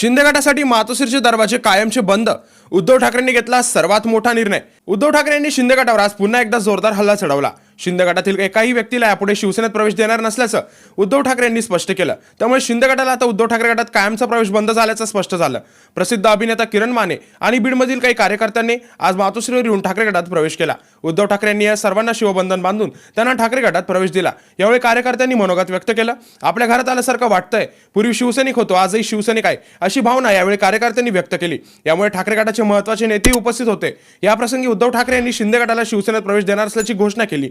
शिंदे गटासाठी मातोश्रीचे दरवाजे कायमचे बंद. उद्धव ठाकरेंनी घेतला सर्वात मोठा निर्णय. उद्धव ठाकरे यांनी शिंदे गटावर आज पुन्हा एकदा जोरदार हल्ला चढवला. शिंदे गटातील एकाही व्यक्तीला यापुढे शिवसेनेत प्रवेश देणार नसल्याचं उद्धव ठाकरे यांनी स्पष्ट केलं. त्यामुळे शिंदे गटाला आता उद्धव ठाकरे गटात कायमचा प्रवेश बंद झाल्याचं स्पष्ट झालं. प्रसिद्ध अभिनेता किरण माने आणि बीडमधील काही कार्यकर्त्यांनी आज मातोश्रीवर येऊन ठाकरे गटात प्रवेश केला. उद्धव ठाकरे यांनी या सर्वांना शिवबंधन बांधून त्यांना ठाकरे गटात प्रवेश दिला. यावेळी कार्यकर्त्यांनी मनोगत व्यक्त केलं. आपल्या घरात आल्यासारखं वाटतंय. पूर्वी शिवसैनिक होतो आजही शिवसैनिक आहे अशी भावना यावेळी कार्यकर्त्यांनी व्यक्त केली. यामुळे ठाकरे गटाचे महत्त्वाचे नेतेही उपस्थित होते. याप्रसंगी उद्धव ठाकरे यांनी शिंदे गटाला शिवसेनेत प्रवेश देणार असल्याची घोषणा केली.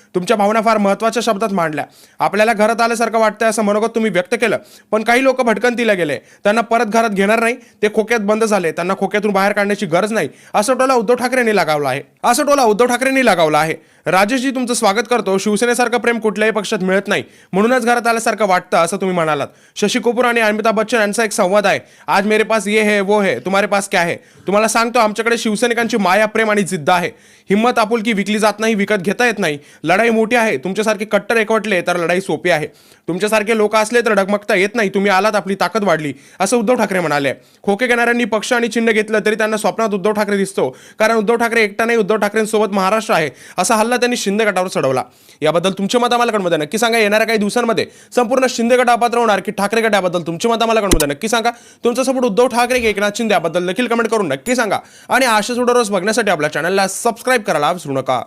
तुमच्या भावना फार महत्त्वाच्या शब्दात मांडल्या. आपल्याला घरात आल्यासारखं वाटतंय असं मनोगत तुम्ही व्यक्त केलं. पण काही लोक भटकंतीला गेले. त्यांना परत घरात घेणार नाही. ते खोक्यात बंद झाले. त्यांना खोक्यातून बाहेर काढण्याची गरज नाही. असं टोला उद्धव ठाकरेंनी लगावला आहे. असं टोला उद्धव ठाकरेंनी लगावला आहे. राजेशजी तुमचं स्वागत करतो. शिवसेनेसारखं प्रेम कुठल्याही पक्षात मिळत नाही. म्हणूनच घरात आल्यासारखं वाटतं असं तुम्ही म्हणालात. शशी कपूर आणि अमिताभ बच्चन यांचा एक संवाद आहे. आज मेरे पास ये है वो है. तुम्हारे पास क्या है? तुम्हाला सांगतो आमच्याकडे शिवसैनिकांची माया प्रेम आणि जिद्द आहे. हिंमत आपुलकी विकली जात नाही विकत घेता येत नाही. लढाई मोठी आहे. तुमच्यासारखे कट्टर एकवटले तर लढाई सोपी आहे. तुमच्यासारखे लोक असले तर डगमगता येत नाही. तुम्ही आलात आपली ताकद वाढली. असं उद्धव ठाकरे म्हणाले. खोके घेणाऱ्यांनी पक्ष आणि चिन्ह घेतलं तरी त्यांना स्वप्नात उद्धव ठाकरे दिसतो. कारण उद्धव ठाकरे एकटा नाही उद्धव ठाकरेंसोबत महाराष्ट्र आहे. असा हल्ला त्यांनी शिंदे गटावर चढवला. याबद्दल तुमचे मत आम्हाला कळमध्ये नक्की सांगा येणाऱ्या काही दिवसांमध्ये संपूर्ण शिंदे गट अपात्र होणार की ठाकरे गटाबद्दल तुमचे मत आम्हाला कळमध्ये नक्की सांगा. तुमचा सपोर्ट उद्धव ठाकरे की एकनाथ शिंदे याबद्दल देखील कमेंट करून नक्की सांगा. आणि आशा रोज बघण्यासाठी आपल्या चॅनलला सबस्क्राईब करायला विसरू नका.